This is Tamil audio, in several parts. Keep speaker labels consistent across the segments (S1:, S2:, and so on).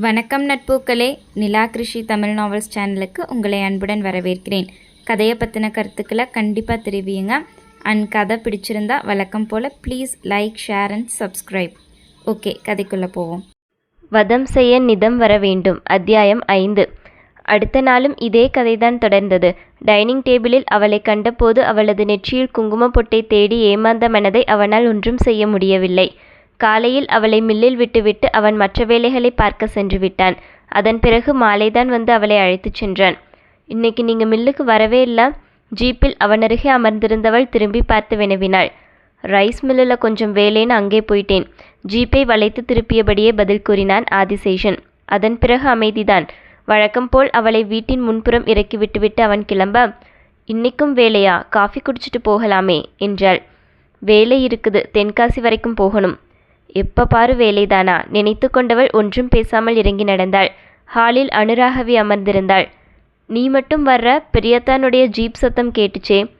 S1: வணக்கம் நட்பூக்களே. நிலா கிருஷி தமிழ் நாவல்ஸ் சேனலுக்கு உங்களை அன்புடன் வரவேற்கிறேன். கதையை பற்றின கருத்துக்களை கண்டிப்பாக தெரிவியுங்க. அண்ட் கதை பிடிச்சிருந்தா வழக்கம் போல் please like share and subscribe okay கதைக்குள்ளே போவோம்.
S2: வதம் செய்ய நிதம் வர வேண்டும். அத்தியாயம் ஐந்து. அடுத்த நாளும் இதே கதைதான் தொடர்ந்தது. டைனிங் டேபிளில் அவளை கண்டபோது அவளது நெற்றியில் குங்குமப் பொட்டை தேடி ஏமாந்த மனதை அவனால் ஒன்றும் செய்ய முடியவில்லை. காலையில் அவளை மில்லில் விட்டுவிட்டு அவன் மற்ற வேலைகளை பார்க்க சென்று விட்டான். அதன் பிறகு மாலைதான் வந்து அவளை அழைத்துச் சென்றான். இன்னைக்கு நீங்க மில்லுக்கு வரவே இல்லை. ஜீப்பில் அவன் அருகே அமர்ந்திருந்தவள் திரும்பி பார்த்து வினவினாள். ரைஸ் மில்லில் கொஞ்சம் வேலைன்னு அங்கே போயிட்டேன். ஜீப்பை வளைத்து திருப்பியபடியே பதில் கூறினான் ஆதிசேஷன். அதன் பிறகு அமைதிதான். வழக்கம் போல் அவளை வீட்டின் முன்புறம் இறக்கி விட்டுவிட்டு அவன் கிளம்ப. இன்னைக்கும் வேலையா? காஃபி குடிச்சிட்டு போகலாமே என்றாள். வேலை இருக்குது. தென்காசி வரைக்கும் போகணும். எப்ப பாரு வேலைதானா? நினைத்து கொண்டவள் ஒன்றும் பேசாமல் இறங்கி நடந்தாள். ஹாலில் அனுராகவி அமர்ந்திருந்தாள். நீ மட்டும் வர்ற? பெரியத்தானுடைய ஜீப் சத்தம் கேட்டுச்சே.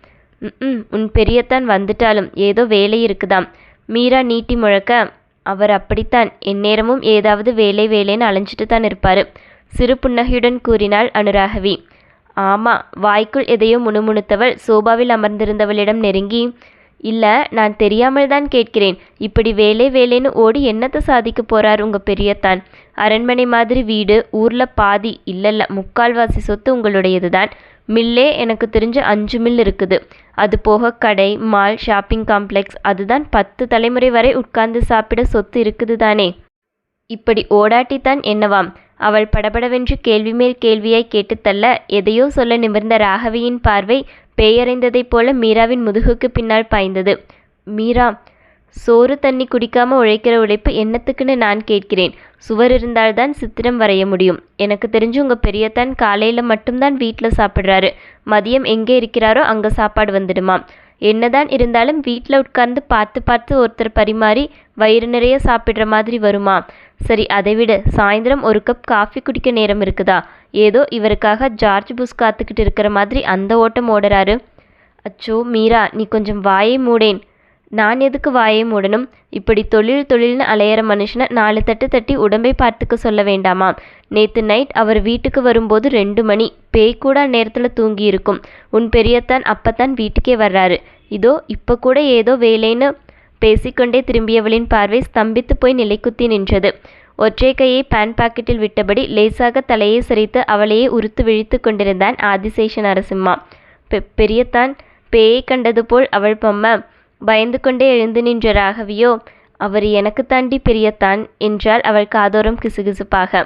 S2: ம் உன் பெரியத்தான் வந்துட்டாலும் ஏதோ வேலை இருக்குதாம். மீரா நீட்டி முழக்க அவர் அப்படித்தான். எந்நேரமும் ஏதாவது வேலை வேலைன்னு அலைஞ்சிட்டு தான் இருப்பாரு சிறு புன்னகையுடன் கூறினாள் அனுராகவி. ஆமா வாய்க்குள் எதையோ முணுமுணுத்தவள் சோபாவில் அமர்ந்திருந்தவளிடம் நெருங்கி இல்லை நான் தெரியாமல் தான் கேட்கிறேன். இப்படி வேலை வேலைன்னு ஓடி என்னத்தை சாதிக்க போறார் உங்க பெரியத்தான்? அரண்மனை மாதிரி வீடு ஊர்ல பாதி இல்லல்ல முக்கால்வாசி சொத்து உங்களுடையது தான் மில்லே எனக்கு தெரிஞ்ச அஞ்சு மில் இருக்குது. அது போக கடை மால் ஷாப்பிங் காம்ப்ளெக்ஸ் அதுதான் பத்து தலைமுறை வரை உட்கார்ந்து சாப்பிட சொத்து இருக்குது தானே இப்படி ஓடாட்டித்தான் என்னவாம்? அவள் படபடவென்று கேள்வி மேல் கேள்வியாய் கேட்டுத்தள்ள எதையோ சொல்ல நிமிர்ந்த ராகவியின் பார்வை பேயறைந்ததைப் போல மீராவின் முதுகுக்கு பின்னால் பாய்ந்தது. மீரா சோறு தண்ணி குடிக்காம உழைக்கிற உழைப்பு என்னத்துக்குன்னு நான் கேட்கிறேன். சுவர் இருந்தால்தான் சித்திரம் வரைய முடியும். எனக்கு தெரிஞ்சு உங்க பெரியத்தான் காலையில மட்டும்தான் வீட்டில் சாப்பிட்றாரு. மதியம் எங்கே இருக்கிறாரோ அங்க சாப்பாடு வந்துடுமாம் என்னதான் இருந்தாலும் வீட்டில் உட்கார்ந்து பார்த்து பார்த்து ஒருத்தர் பரிமாறி வயிறு நிறைய சாப்பிட்ற மாதிரி வருமா. சரி அதை விட. சாயந்தரம் ஒரு கப் காஃபி குடிக்க நேரம் இருக்குதா? ஏதோ இவருக்காக ஜார்ஜ் புஷ் காத்துக்கிட்டு இருக்கிற மாதிரி அந்த ஓட்டம் ஓடுறாரு. அச்சோ மீரா நீ கொஞ்சம் வாயை மூடேன். நான் எதுக்கு வாயை மூடணும்? இப்படி தொழில் தொழில்னு அலையிற மனுஷனை நாலு தட்டு தட்டி உடம்பை பார்த்துக்க சொல்ல வேண்டாமா நேத்து நைட் அவர் வீட்டுக்கு வரும்போது ரெண்டு மணி. பேய் கூட நேரத்தில் தூங்கி இருக்கும் உன் பெரியத்தான் அப்பத்தான் வீட்டுக்கே வர்றாரு. இதோ இப்போ கூட ஏதோ வேலைன்னு பேசிக்கொண்டே திரும்பியவளின் பார்வை ஸ்தம்பித்து போய் நிலைக்குத்தி நின்றது. ஒற்றை கையை பேன் பாக்கெட்டில் விட்டபடி லேசாக தலையை சிரித்து அவளையே உறுத்து விழித்து கொண்டிருந்தான் ஆதிசேஷன் அரசிம்மா பெ பெரியத்தான் பேயை கண்டது போல் அவள் பொம்ம. பயந்து கொண்டே எழுந்து நின்ற ராகவியோ அவர் எனக்கு தாண்டி பெரியத்தான் என்றாள் அவள் காதோரம் கிசுகிசுப்பாக.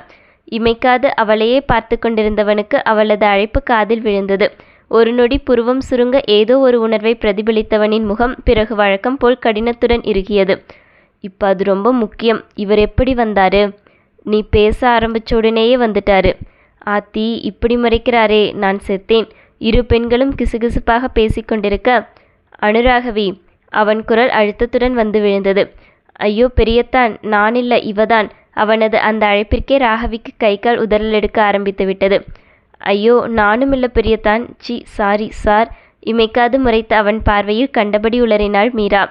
S2: இமைக்காது அவளையே பார்த்து கொண்டிருந்தவனுக்கு அவளது அழைப்பு காதில் விழுந்தது. ஒரு நொடி புருவம் சுருங்க ஏதோ ஒரு உணர்வை பிரதிபலித்தவனின் முகம் பிறகு வழக்கம் போல் கடினத்துடன் இறுகியது. இப்போ அது ரொம்ப முக்கியம். இவர் எப்படி வந்தாரு? நீ பேச ஆரம்பிச்ச உடனேயே வந்துட்டாரு. ஆத்தி இப்படி மறைக்கிறாரே நான் செத்தேன். இரு பெண்களும் கிசுகிசுப்பாக பேசிக்கொண்டிருக்க அனுராகவி அவன் குரல் அழுத்தத்துடன் வந்து விழுந்தது. ஐயோ பெரியத்தான். நான் இவதான். அவனது அந்த அழைப்பிற்கே ராகவிக்கு கை கால் உதறல் எடுக்க ஆரம்பித்து விட்டது. ஐயோ நானும் இல்ல பெரியத்தான். சி சாரி சார். இமைக்காது முறைத்த அவன் பார்வையில் கண்டபடி உளறினாள் மீரா.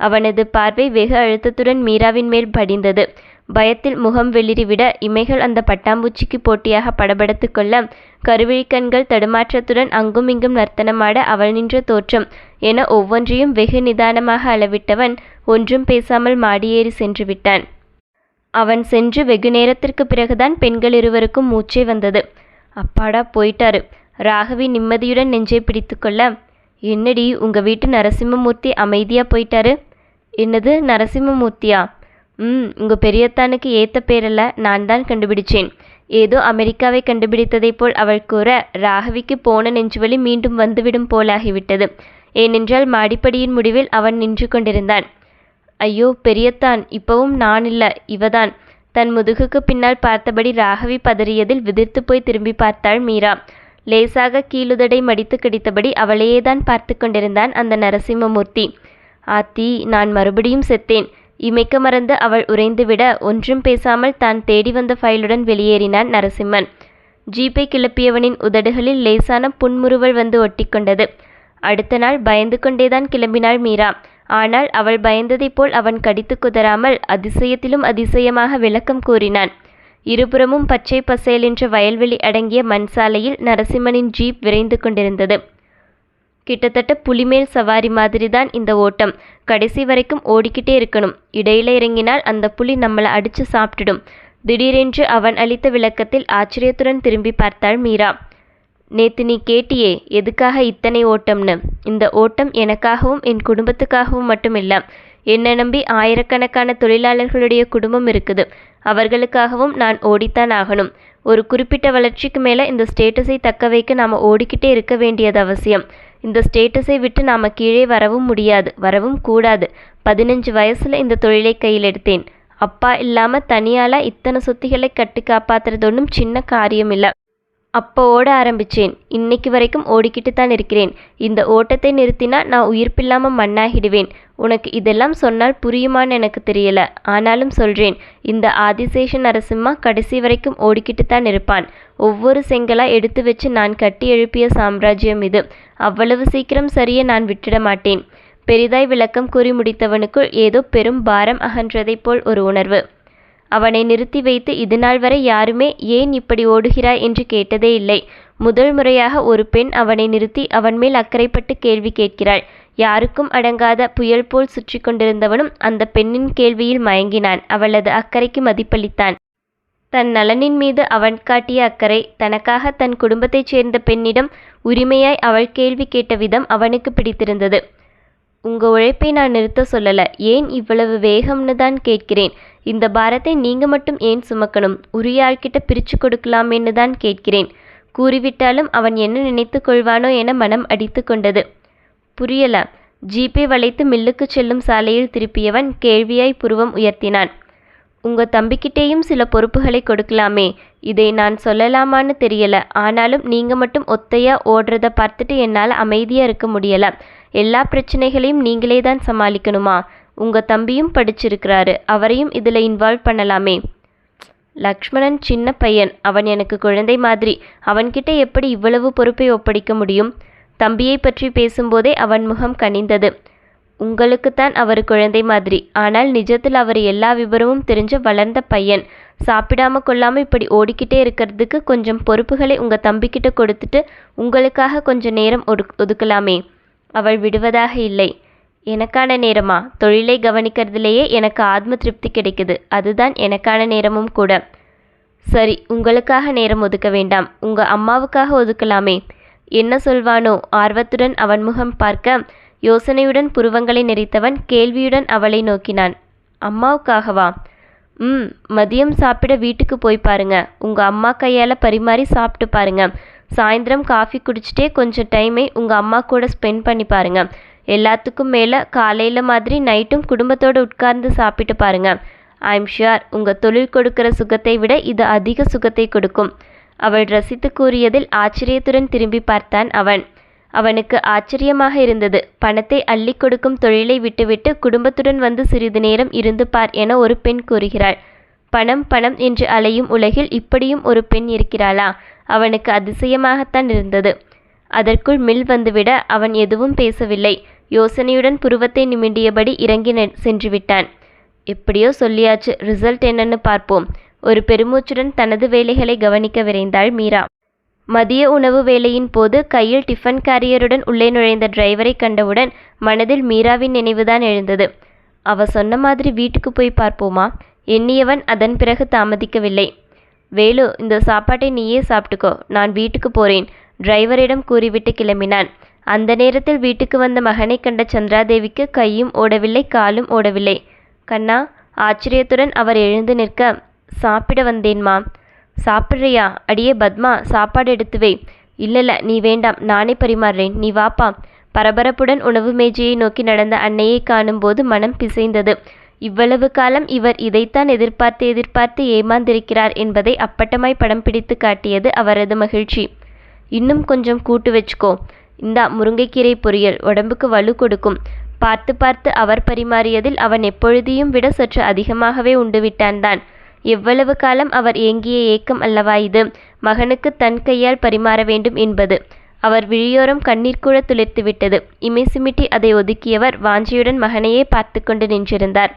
S2: அவனது பார்வை வெகு அழுத்தத்துடன் மீராவின் மேல் படிந்தது. பயத்தில் முகம் வெளிரிவிட இமைகள் அந்த பட்டாம்பூச்சிக்கு போட்டியாக படபடத்து கொள்ள கருவிழிக்கண்கள் தடுமாற்றத்துடன் அங்கும் இங்கும் நர்த்தனமாட அவள் நின்ற தோற்றம் என ஒவ்வொன்றையும் வெகு நிதானமாக அளவிட்டவன் ஒன்றும் பேசாமல் மாடியேறி சென்று விட்டான். அவன் சென்று வெகு நேரத்திற்கு பிறகுதான் பெண்கள் இருவருக்கும் மூச்சே வந்தது. அப்பாடா போயிட்டாரு. ராகவி நிம்மதியுடன் நெஞ்சை பிடித்துக்கொள்ள என்னடி உங்கள் வீட்டு நரசிம்மமூர்த்தி அமைதியாக போயிட்டாரு? என்னது நரசிம்மமூர்த்தியா? ம் உங்கள் பெரியத்தானுக்கு ஏற்ற பேரல்ல நான் தான் கண்டுபிடிச்சேன். ஏதோ அமெரிக்காவை கண்டுபிடித்ததைப் போல் அவள் கூற ராகவிக்கு போன நெஞ்சுவலி மீண்டும் வந்துவிடும் போலாகிவிட்டது. ஏனென்றால் மாடிப்படியின் முடிவில் அவன் நின்று கொண்டிருந்தான். ஐயோ பெரியத்தான் இப்பவும் நான் இல்லை இவதான். தன் முதுகுக்கு பின்னால் பார்த்தபடி ராகவி பதறியதில் விதிர்த்து போய் திரும்பி பார்த்தாள் மீரா. லேசாக கீழுதடை மடித்து கடித்தபடி அவளையே தான் பார்த்து கொண்டிருந்தான் அந்த நரசிம்மமூர்த்தி. ஆத்தி நான் மறுபடியும் செத்தேன். இமைக்க மறந்து அவள் உறைந்துவிட ஒன்றும் பேசாமல் தான் தேடி வந்த ஃபைலுடன் வெளியேறினான் நரசிம்மன். ஜீப்பை கிளப்பியவனின் உதடுகளில் லேசான புன்முறுவல் வந்து ஒட்டிக்கொண்டது அடுத்த நாள் பயந்து கொண்டேதான் கிளம்பினாள் மீரா. ஆனால் அவள் பயந்ததைப் போல் அவன் கடித்து குதறாமல் அதிசயத்திலும் அதிசயமாக விளக்கம் கூறினான். இருபுறமும் பச்சை பசேலென்ற வயல்வெளி அடங்கிய மண் சாலையில் நரசிம்மனின் ஜீப் விரைந்து கொண்டிருந்தது. கிட்டத்தட்ட புலிமேல் சவாரி மாதிரிதான் இந்த ஓட்டம். கடைசி வரைக்கும் ஓடிக்கிட்டே இருக்கணும். இடையில இறங்கினால் அந்த புலி நம்மளை அடிச்சு சாப்பிட்டுடும். திடீரென்று அவன் அளித்த விளக்கத்தில் ஆச்சரியத்துடன் திரும்பி பார்த்தாள் மீரா. நேத்து நீ கேட்டியே எதுக்காக இத்தனை ஓட்டம்னு? இந்த ஓட்டம் எனக்காகவும் என் குடும்பத்துக்காகவும் மட்டும் இல்லை என்னை நம்பி ஆயிரக்கணக்கான தொழிலாளர்களுடைய குடும்பம் இருக்குது. அவர்களுக்காகவும் நான் ஓடித்தான் ஆகணும். ஒரு குறிப்பிட்ட வளர்ச்சிக்கு மேலே இந்த ஸ்டேட்டஸை தக்க வைக்க நாம் ஓடிக்கிட்டே இருக்க வேண்டியது அவசியம். இந்த ஸ்டேட்டஸை விட்டு நாம் கீழே வரவும் முடியாது வரவும் கூடாது. பதினஞ்சு வயசில் இந்த தொழிலை கையில் எடுத்தேன். அப்பா இல்லாமல் தனியாலாக இத்தனை சொத்துக்களை கட்டி காப்பாற்றுறது ஒன்றும் சின்ன காரியம் இல்லை அப்போ ஓட ஆரம்பிச்சேன். இன்னைக்கு வரைக்கும் ஓடிக்கிட்டு தான் இருக்கிறேன். இந்த ஓட்டத்தை நிறுத்தினா நான் உயிர்ப்பில்லாமல் மண்ணாகிடுவேன். உனக்கு இதெல்லாம் சொன்னால் புரியுமான்னு எனக்கு தெரியல. ஆனாலும் சொல்கிறேன் இந்த ஆதிசேஷன் நரசிம்மா கடைசி வரைக்கும் ஓடிக்கிட்டு தான் இருப்பான். ஒவ்வொரு செங்கலாக எடுத்து வச்சு நான் கட்டி எழுப்பிய சாம்ராஜ்யம் இது. அவ்வளவு சீக்கிரம் சரியை நான் விட்டுட மாட்டேன். பெரிதாய் விளக்கம் கூறி முடித்தவனுக்குள் ஏதோ பெரும் பாரம் அகன்றதைப் போல் ஒரு உணர்வு. அவனை நிறுத்தி வைத்து இதுநாள் வரை யாருமே ஏன் இப்படி ஓடுகிறாய் என்று கேட்டதே இல்லை. முதல் முறையாக ஒரு பெண் அவனை நிறுத்தி அவன் மேல் அக்கறைப்பட்டு கேள்வி கேட்கிறாள். யாருக்கும் அடங்காத புயல் போல் சுற்றி கொண்டிருந்தவனும் அந்த பெண்ணின் கேள்வியில் மயங்கினான். அவளது அக்கறைக்கு மதிப்பளித்தான். தன் நலனின் மீது அவன் காட்டிய அக்கறை தனக்காக தன் குடும்பத்தைச் சேர்ந்த பெண்ணிடம் உரிமையாய் அவள் கேள்வி கேட்ட விதம் அவனுக்கு பிடித்திருந்தது. உங்க உழைப்பை நான் நிறுத்த சொல்லல. ஏன் இவ்வளவு வேகம்னு தான் கேட்கிறேன். இந்த பாரத்தை நீங்க மட்டும் ஏன் சுமக்கணும்? உரிய ஆள்கிட்ட பிரிச்சு கொடுக்கலாமேன்னு தான் கேட்கிறேன். கூறிவிட்டாலும் அவன் என்ன நினைத்து கொள்வானோ என மனம் அடித்து கொண்டது. புரியல. ஜீப்பை வளைத்து மில்லுக்கு செல்லும் சாலையில் திருப்பியவன் கேள்வியாய் புருவம் உயர்த்தினான். உங்க தம்பிக்கிட்டேயும் சில பொறுப்புகளை கொடுக்கலாமே. இதை நான் சொல்லலாமான்னு தெரியல. ஆனாலும் நீங்க மட்டும் ஒத்தையா ஓடுறத பார்த்துட்டு என்னால் அமைதியா இருக்க முடியல. எல்லா பிரச்சனைகளையும் நீங்களே தான் சமாளிக்கணுமா? உங்க தம்பியும் படிச்சிருக்கிறாரு. அவரையும் இதில் இன்வால்வ் பண்ணலாமே. லக்ஷ்மணன் சின்ன பையன். அவன் எனக்கு குழந்தை மாதிரி. அவன்கிட்ட எப்படி இவ்வளவு பொறுப்பை ஒப்படைக்க முடியும்? தம்பியை பற்றி பேசும்போதே அவன் முகம் கனிந்தது. உங்களுக்குத்தான் அவர் குழந்தை மாதிரி. ஆனால் நிஜத்தில் அவர் எல்லா விவரமும் தெரிஞ்ச வளர்ந்த பையன். சாப்பிடாம கொள்ளாம இப்படி ஓடிக்கிட்டே இருக்கிறதுக்கு கொஞ்சம் பொறுப்புகளை உங்க தம்பிக்கிட்ட கொடுத்துட்டு உங்களுக்காக கொஞ்ச நேரம் ஒதுக்கலாமே. அவள் விடுவதாக இல்லை. எனக்கான நேரமா? தொழிலை கவனிக்கிறதுலேயே எனக்கு ஆத்ம திருப்தி கிடைக்குது. அதுதான் எனக்கான நேரமும் கூட. சரி உங்களுக்காக நேரம் ஒதுக்க வேண்டாம். உங்க அம்மாவுக்காக ஒதுக்கலாமே. என்ன சொல்வானோ? ஆர்வத்துடன் அவன் முகம் பார்க்க யோசனையுடன் புருவங்களை நெறித்தவன் கேள்வியுடன் அவளை நோக்கினான். அம்மாவுக்காகவா? ம் மதியம் சாப்பிட வீட்டுக்கு போய் பாருங்க. உங்க அம்மா கையால பரிமாறி சாப்பிட்டு பாருங்க. சாயந்தரம் காஃபி குடிச்சிட்டே கொஞ்சம் டைமை உங்க அம்மா கூட ஸ்பெண்ட் பண்ணி பாருங்க. எல்லாத்துக்கும் மேல காலையில மாதிரி நைட்டும் குடும்பத்தோடு உட்கார்ந்து சாப்பிட்டு பாருங்க. ஐம் ஷுர் உங்க தொழில் கொடுக்கிற சுகத்தை விட இது அதிக சுகத்தை கொடுக்கும். அவள் ரசித்து கூறியதில் ஆச்சரியத்துடன் திரும்பி பார்த்தான் அவன். அவனுக்கு ஆச்சரியமாக இருந்தது. பணத்தை அள்ளி கொடுக்கும் தொழிலை விட்டுவிட்டு குடும்பத்துடன் வந்து சிறிது நேரம் இருந்து பார் என ஒரு பெண் கூறுகிறாள். பணம் பணம் என்று அலையும் உலகில் இப்படியும் ஒரு பெண் இருக்கிறாளா? அவனுக்கு அதிசயமாகத்தான் இருந்தது. அதற்குள் மில் வந்துவிட அவன் எதுவும் பேசவில்லை. யோசனையுடன் புருவத்தை நிமிண்டியபடி இறங்கி சென்று விட்டான். எப்படியோ சொல்லியாச்சு. ரிசல்ட் என்னன்னு பார்ப்போம் ஒரு பெருமூச்சுடன் தனது வேலைகளை கவனிக்க விரைந்தாள் மீரா. மதிய உணவு வேளையின் போது கையில் டிஃபன் கேரியருடன் உள்ளே நுழைந்த டிரைவரை கண்டவுடன் மனதில் மீராவின் நினைவுதான் எழுந்தது. அவ சொன்ன மாதிரி வீட்டுக்கு போய் பார்ப்போமா? எண்ணியவன் அதன் பிறகு தாமதிக்கவில்லை. வேலு இந்த சாப்பாட்டை நீயே சாப்பிட்டுக்கோ நான் வீட்டுக்கு போறேன் டிரைவரிடம் கூறிவிட்டு கிளம்பினான். அந்த நேரத்தில் வீட்டுக்கு வந்த மகனை கண்ட சந்திராதேவிக்கு கையும் ஓடவில்லை காலும் ஓடவில்லை. கண்ணா ஆச்சரியத்துடன் அவர் எழுந்து நிற்க சாப்பிட வந்தேன்மா. சாப்பிட்றியா? அடியே பத்மா சாப்பாடு எடுத்து வை. இல்லைல்ல நீ வேண்டாம் நானே பரிமாறுறேன். நீ வாப்பா பரபரப்புடன் உணவு மேஜையை நோக்கி நடந்த அன்னையை காணும்போது மனம் பிசைந்தது. இவ்வளவு காலம் இவர் இதைத்தான் எதிர்பார்த்து எதிர்பார்த்து ஏமாந்திருக்கிறார் என்பதை அப்பட்டமாய் படம் பிடித்து காட்டியது அவரது மகிழ்ச்சி. இன்னும் கொஞ்சம் கூட்டு வச்சுக்கோ. இந்தா முருங்கைக்கீரை பொரியல் உடம்புக்கு வலு கொடுக்கும். பார்த்து பார்த்து அவர் பரிமாறியதில் அவன் எப்பொழுதையும் விட சற்று அதிகமாகவே உண்டு தான். எவ்வளவு காலம் அவர் ஏங்கிய ஏக்கம் அல்லவா இது? மகனுக்கு தன் கையால் பரிமாற வேண்டும் என்பது. அவர் விழியோரம் கண்ணீர் கூட துளிர்த்து விட்டது. இமை சிமிட்டி அதை ஒதுக்கியவர் வாஞ்சியுடன் மகனையே பார்த்து கொண்டு நின்றிருந்தார்.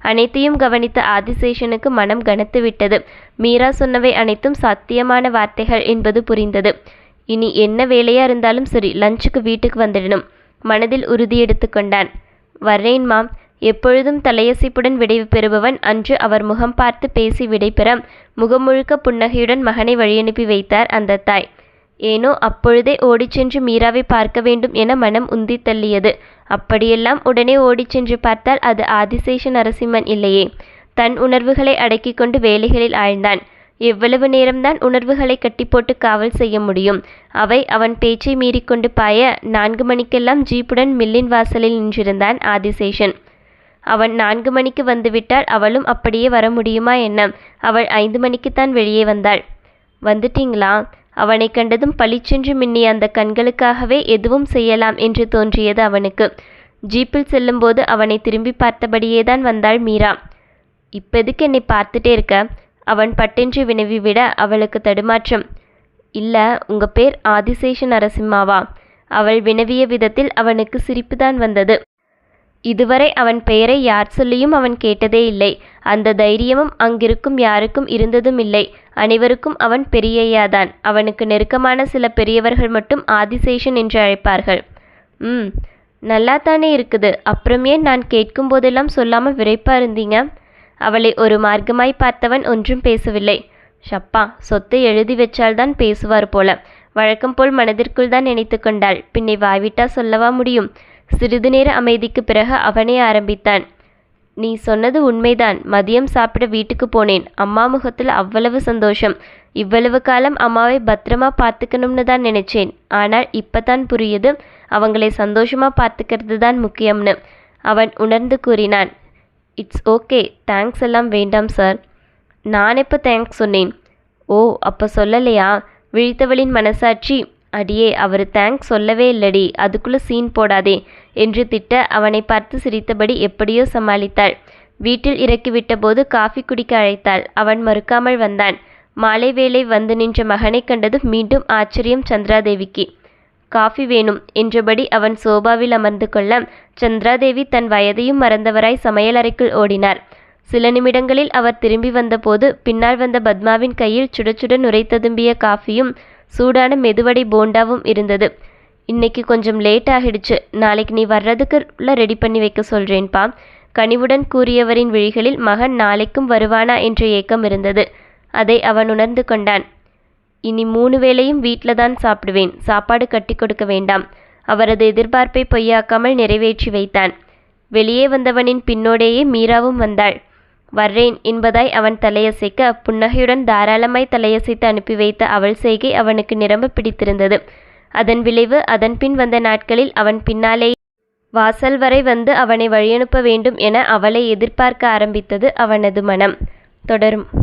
S2: அனைத்தையும் கவனித்த ஆதிசேஷனுக்கு மனம் கனத்து விட்டது. மீரா சொன்னவை அனைத்தும் சாத்தியமான வார்த்தைகள் என்பது புரிந்தது. இனி என்ன வேலையா இருந்தாலும் சரி லஞ்சுக்கு வீட்டுக்கு வந்துடணும். மனதில் உறுதி எடுத்துக்கொண்டான் வர்றேன் மாம். எப்பொழுதும் தலையசைப்புடன் விடை பெறுபவன் அன்று அவர் முகம் பார்த்து பேசி விடைபெற முகம் முழுக்க புன்னகையுடன் மகனை வழியனுப்பி வைத்தார் அந்த தாய். ஏனோ அப்பொழுதே ஓடிச் சென்று மீராவை பார்க்க வேண்டும் என மனம் உந்தி தள்ளியது. அப்படியெல்லாம் உடனே ஓடிச் சென்று பார்த்தால் அது ஆதிசேஷ நரசிம்மன் இல்லையே. தன் உணர்வுகளை அடக்கிக் கொண்டு வேலைகளில் ஆழ்ந்தான். எவ்வளவு நேரம்தான் உணர்வுகளை கட்டிப்போட்டு காவல் செய்ய முடியும். அவை அவன் பேச்சை மீறிக்கொண்டு பாய நான்கு மணிக்கெல்லாம் ஜீப்புடன் மில்லின் வாசலில் நின்றிருந்தான் ஆதிசேஷன். அவன் நான்கு மணிக்கு வந்துவிட்டால் அவளும் அப்படியே வர முடியுமா என்ன? அவள் ஐந்து மணிக்குத்தான் வெளியே வந்தாள். வந்துட்டீங்களா? அவனை கண்டதும் பளிச்சென்று மின்னிய அந்த கண்களுக்காகவே எதுவும் செய்யலாம் என்று தோன்றியது அவனுக்கு. ஜீப்பில் செல்லும்போது அவனை திரும்பி பார்த்தபடியேதான் வந்தாள் மீரா. இப்பெதுக்கு என்னை பார்த்துட்டே இருக்க? அவன் பட்டென்று வினவி விட அவளுக்கு தடுமாற்றம். இல்லை உங்க பேர் ஆதிசேஷ நரசிம்மாவா? அவள் வினவிய விதத்தில் அவனுக்கு சிரிப்புதான் வந்தது. இதுவரை அவன் பெயரை யார் சொல்லியும் அவன் கேட்டதே இல்லை. அந்த தைரியமும் அங்கிருக்கும் யாருக்கும் இருந்ததும் இல்லை. அனைவருக்கும் அவன் பெரியய்யாதான். அவனுக்கு நெருக்கமான சில பெரியவர்கள் மட்டும் ஆதிசேஷன் என்று அழைப்பார்கள். ம் நல்லாத்தானே இருக்குது. அப்புறம் ஏன் நான் கேட்கும் போதெல்லாம் சொல்லாமல் விரைப்பா இருந்தீங்க? அவளை ஒரு மார்க்கமாய் பார்த்தவன் ஒன்றும் பேசவில்லை. ஷப்பா சொத்தை எழுதி வச்சால்தான் பேசுவார் போல. வழக்கம் போல் மனதிற்குள் தான் நினைத்து கொண்டாள். பின்னை வாய்விட்டா சொல்லவா முடியும்? சிறிது நேர அமைதிக்கு பிறகு அவனே ஆரம்பித்தான். நீ சொன்னது உண்மைதான். மதியம் சாப்பிட வீட்டுக்கு போனேன். அம்மா முகத்தில் அவ்வளவு சந்தோஷம். இவ்வளவு காலம் அம்மாவை பத்திரமா பார்த்துக்கணும்னு தான் நினைச்சேன். ஆனால் இப்பதான் புரியுது. அவங்களை சந்தோஷமா பார்த்துக்கிறது தான் முக்கியம்னு. அவன் உணர்ந்து கூறினான். It's okay. தேங்க்ஸ் எல்லாம் வேண்டாம் சார். நான் எப்போ தேங்க்ஸ் சொன்னேன்? ஓ அப்போ சொல்லலையா? விழித்தவளின் மனசாட்சி. அடியே அவர் தேங்க்ஸ் சொல்லவே இல்லடி. அதுக்குள்ளே சீன் போடாதே. என்று திட்ட அவனை பார்த்து சிரித்தபடி எப்படியோ சமாளித்தாள். வீட்டில் இறக்கிவிட்டபோது காஃபி குடிக்க அழைத்தாள். அவன் மறுக்காமல் வந்தான். மாலை வேளை வந்து நின்ற மகனை கண்டதும் மீண்டும் ஆச்சரியம் சந்திராதேவிக்கு. காஃபி வேணும் என்றபடி அவன் சோபாவில் அமர்ந்து கொள்ள சந்திராதேவி தன் வயதையும் மறந்தவராய் சமையலறைக்குள் ஓடினார். சில நிமிடங்களில் அவர் திரும்பி வந்தபோது பின்னால் வந்த பத்மாவின் கையில் சுட சுட நுரை ததும்பிய காஃபியும் சூடான மெதுவடை போண்டாவும் இருந்தது. இன்னைக்கு கொஞ்சம் லேட் ஆகிடுச்சு. நாளைக்கு நீ வர்றதுக்குள்ள ரெடி பண்ணி வைக்க சொல்றேன்பா. கனிவுடன் கூறியவரின் விழிகளில் மகன் நாளைக்கும் வருவானா என்ற ஏக்கம் இருந்தது. அதை அவன் உணர்ந்து கொண்டான். இனி மூணு வேளையும் வீட்டில் தான் சாப்பிடுவேன். சாப்பாடு கட்டி கொடுக்க வேண்டாம். அவரது எதிர்பார்ப்பை பொய்யாக்காமல் நிறைவேற்றி வைத்தான். வெளியே வந்தவனின் பின்னோடேயே மீராவும் வந்தாள். வர்றேன் என்பதாய் அவன் தலையசைக்க புன்னகையுடன் தாராளமாய் தலையசைத்து அனுப்பி வைத்த அவள் செய்கை அவனுக்கு நிரம்ப பிடித்திருந்தது. அதன் விளைவு அதன் பின் வந்த நாட்களில் அவன் பின்னாலே வாசல் வரை வந்து அவனை வழியனுப்ப வேண்டும் என அவளை எதிர்பார்க்க ஆரம்பித்தது அவனது மனம். தொடரும்.